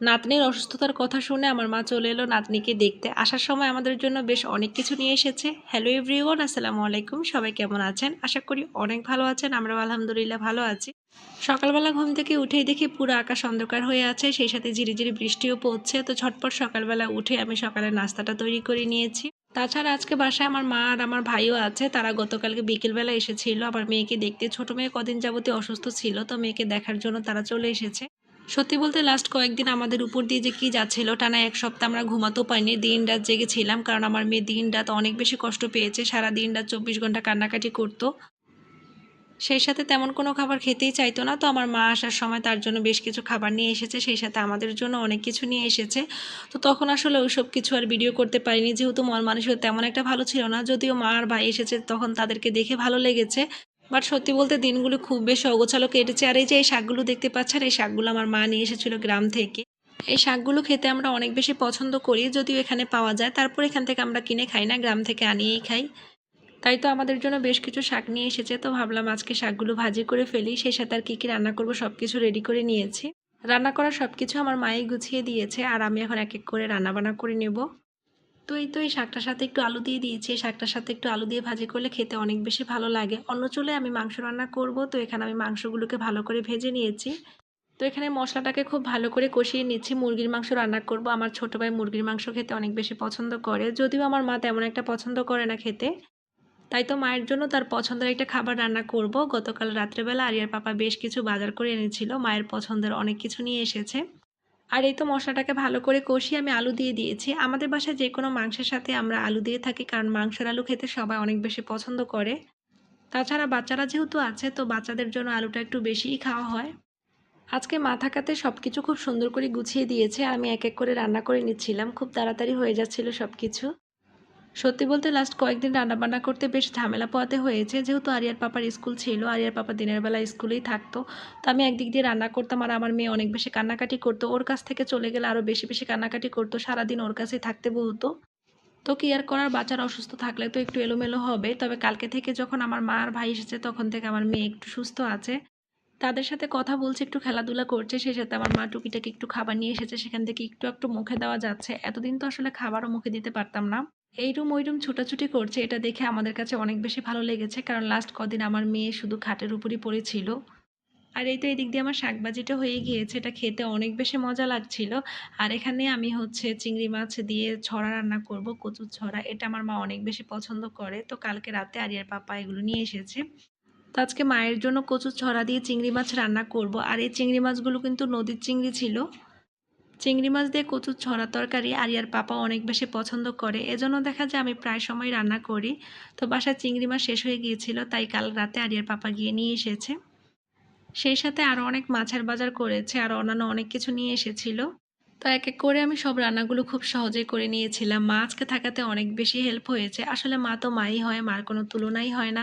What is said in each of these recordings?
নাতনির অসুস্থতার কথা শুনে আমার মা চলে এলো নাতনিকে দেখতে। আসার সময় আমাদের জন্য বেশ অনেক কিছু নিয়ে এসেছে। হ্যালো এভরিওয়ান আসসালামু আলাইকুম। সবাই কেমন আছেন? আশা করি অনেক ভালো আছেন, আমরাও আলহামদুলিল্লাহ ভালো আছি। সকালবেলা ঘুম থেকে উঠেই দেখি পুরো আকাশ অন্ধকার হয়ে আছে, সেই সাথে ঝিরিঝিরি বৃষ্টিও পড়ছে। তো ঝটপট সকালবেলা উঠে আমি সকালের নাস্তাটা তৈরি করে নিয়েছি। তাছাড়া আজকে বাসায় আমার মা আর আমার ভাইও আছে, তারা গতকালকে বিকেলবেলা এসেছিল। আমার মেয়েকে দেখতে, ছোট মেয়ে কদিন যাবতীয় অসুস্থ ছিল, তো মেয়েকে দেখার জন্য তারা চলে এসেছে। সত্যি বলতে লাস্ট কয়েকদিন আমাদের উপর দিয়ে যে কী যাচ্ছিল, টানা এক সপ্তাহ আমরা ঘুমাতেও পাইনি দিন রাত জেগেছিলাম কারণ আমার মেয়ে দিন রাত অনেক বেশি কষ্ট পেয়েছে, সারা দিন রাত চব্বিশ ঘণ্টা কান্নাকাটি করতো। সেই সাথে তেমন কোনো খাবার খেতেই চাইতো না, তো আমার মা আসার সময় তার জন্য বেশ কিছু খাবার নিয়ে এসেছে, সেই সাথে আমাদের জন্য অনেক কিছু নিয়ে এসেছে। তো তখন আসলে ওইসব কিছু আর ভিডিও করতে পারিনি, যেহেতু মন মানুষের তেমন একটা ভালো ছিল না, যদিও মা আর ভাই এসেছে তখন তাদেরকে দেখে ভালো লেগেছে। বাট সত্যি বলতে দিনগুলো খুব বেশি অগোছালো কেটেছে। আর এই যে এই শাকগুলো দেখতে পাচ্ছেন, এই শাকগুলো আমার মা নিয়ে এসেছিল গ্রাম থেকে। এই শাকগুলো খেতে আমরা অনেক বেশি পছন্দ করি, যদিও এখানে পাওয়া যায়। তারপর এখান থেকে আমরা কিনে খাই না, গ্রাম থেকে আনিয়েই খাই। তাই তো আমাদের জন্য বেশ কিছু শাক নিয়ে এসেছে। তো ভাবলাম আজকে শাকগুলো ভাজি করে ফেলি। সেই সাথে আর কী কী রান্না করব সব কিছু রেডি করে নিয়েছি। রান্না করা সব কিছু আমার মাই গুছিয়ে দিয়েছে। আর আমি এখন এক এক করে রান্না বান্না করে নেব। তো এই তো এই শাকটার সাথে একটু আলু দিয়ে দিয়েছি। শাকটার সাথে একটু আলু দিয়ে ভাজি করলে খেতে অনেক বেশি ভালো লাগে। অন্য চুলে আমি মাংস রান্না করব, তো এখানে আমি মাংসগুলোকে ভালো করে ভেজে নিয়েছি। তো এখানে মশলাটাকে খুব ভালো করে কষিয়ে নিচ্ছি। মুরগির মাংস রান্না করব। আমার ছোটো ভাই মুরগির মাংস খেতে অনেক বেশি পছন্দ করে। যদিও আমার মা তেমন একটা পছন্দ করে না খেতে। তাই তো মায়ের জন্য তার পছন্দের একটা খাবার রান্না করব। গতকাল রাত্রেবেলা আরিয়ার পাপা বেশ কিছু বাজার করে এনেছিল। মায়ের পছন্দের অনেক কিছু নিয়ে এসেছে। আর এই তো মশলাটাকে ভালো করে কষিয়ে আমি আলু দিয়ে দিয়েছি। আমাদের বাসায় যে কোনো মাংসের সাথে আমরা আলু দিয়ে থাকি, কারণ মাংসের আলু খেতে সবাই অনেক বেশি পছন্দ করে। তাছাড়া বাচ্চারা যেহেতু আছে, তো বাচ্চাদের জন্য আলুটা একটু বেশিই খাওয়া হয়। আজকে মা থাকাতে সব কিছু খুব সুন্দর করে গুছিয়ে দিয়েছে আমি এক এক করে রান্না করে নিচ্ছিলাম। খুব তাড়াতাড়ি হয়ে যাচ্ছিল সব কিছু সত্যি বলতে লাস্ট কয়েকদিন রান্নাবান্না করতে বেশ ঝামেলা পোয়াতে হয়েছে। যেহেতু আরিয়ার পাপার স্কুল ছিল, আরিয়ার পাপা দিনের বেলা স্কুলেই থাকতো। তো আমি একদিক দিয়ে রান্না করতাম আর আমার মেয়ে অনেক বেশি কান্নাকাটি করতো। ওর কাছ থেকে চলে গেলে আরও বেশি বেশি কান্নাকাটি করতো, সারাদিন ওর কাছেই থাকতে বলতো। তো কি আর করার বাচ্চার অসুস্থ থাকলে তো একটু এলোমেলো হবে। তবে কালকে থেকে যখন আমার মা আর ভাই এসেছে, তখন থেকে আমার মেয়ে একটু সুস্থ আছে। তাদের সাথে কথা বলছে, একটু খেলাধুলা করছে। সেই সাথে আমার মা টুকিটাকে একটু খাবার নিয়ে এসেছে। সেখান থেকে একটু একটু মুখে দেওয়া যাচ্ছে। এতদিন তো আসলে খাবারও মুখে দিতে পারতাম না। এই রুম ওই রুম ছোটাছুটি করছে, এটা দেখে আমাদের কাছে অনেক বেশি ভালো লেগেছে। কারণ লাস্ট কদিন আমার মেয়ে শুধু খাটের উপরই পড়েছিল। আর এই তো এদিক দিয়ে আমার শাকবাজিটা হয়ে গিয়েছে, এটা খেতে অনেক বেশি মজা লাগছিল। আর এখানে আমি হচ্ছে চিংড়ি মাছ দিয়ে ছড়া রান্না করব, কচুর ছড়া, এটা আমার মা অনেক বেশি পছন্দ করে। তো কালকে রাতে আরিয়ার পাপা এগুলো নিয়ে এসেছে। তো আজকে মায়ের জন্য কচুর ছড়া দিয়ে চিংড়ি মাছ রান্না করব। আর এই চিংড়ি মাছগুলো কিন্তু নদীর চিংড়ি ছিল। চিংড়ি মাছ দিয়ে কচুর ছড়া তরকারি আরিয়ার পাপা অনেক বেশি পছন্দ করে। এজন্য দেখা যায় আমি প্রায় সময় রান্না করি। তো বাসায় চিংড়ি মাছ শেষ হয়ে গিয়েছিল, তাই কাল রাতে আরিয়ার পাপা গিয়ে নিয়ে এসেছে। সেই সাথে আরও অনেক মাছের বাজার করেছে, আর অন্যান্য অনেক কিছু নিয়ে এসেছিল। তো এক এক করে আমি সব রান্নাগুলো খুব সহজেই করে নিয়েছিলাম। মা আজকে থাকাতে অনেক বেশি হেল্প হয়েছে। আসলে মা তো মাই হয়, মার কোনো তুলনাই হয় না।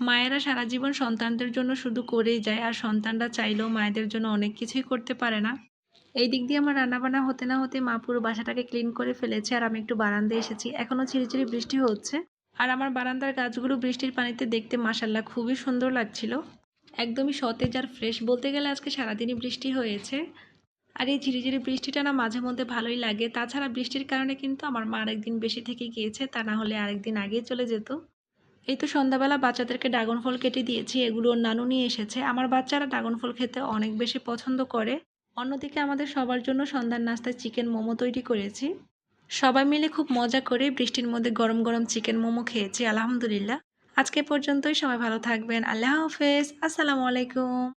মায়েরা সারা জীবন সন্তানদের জন্য শুধু করেই যায়, আর সন্তানরা চাইলেও মায়েদের জন্য অনেক কিছুই করতে পারে না। এই দিক দিয়ে আমার রান্নাবান্না হতে না হতে মা পুরো বাসাটাকে ক্লিন করে ফেলেছে আর আমি একটু বারান্দায় এসেছি। এখনও ঝিরিঝিরি বৃষ্টি হচ্ছে। আর আমার বারান্দার গাছগুলো বৃষ্টির পানিতে দেখতে মাসাল্লাহ খুবই সুন্দর লাগছিল। একদমই সতেজ আর ফ্রেশ বলতে গেলে আজকে সারাদিনই বৃষ্টি হয়েছে। আর এই ঝিরিঝিরি বৃষ্টিটা না মাঝে মধ্যে ভালোই লাগে। তাছাড়া বৃষ্টির কারণে কিন্তু আমার মা আরেকদিন বেশি থেকে গিয়েছে, তা না হলে আরেকদিন আগেই চলে যেত। এই তো সন্ধ্যাবেলা বাচ্চাদেরকে ড্রাগন ফল কেটে দিয়েছি, এগুলো নানু নিয়ে এসেছে। আমার বাচ্চারা ড্রাগন ফল খেতে অনেক বেশি পছন্দ করে। অন্যদিকে আমাদের সবার জন্য সন্ধ্যার নাস্তায় চিকেন মোমো তৈরি করেছি। সবাই মিলে খুব মজা করে বৃষ্টির মধ্যে গরম গরম চিকেন মোমো খেয়েছি, আলহামদুলিল্লাহ। আজকে পর্যন্তই সবাই ভালো থাকবেন। আল্লাহ হাফেজ। আসসালামু আলাইকুম।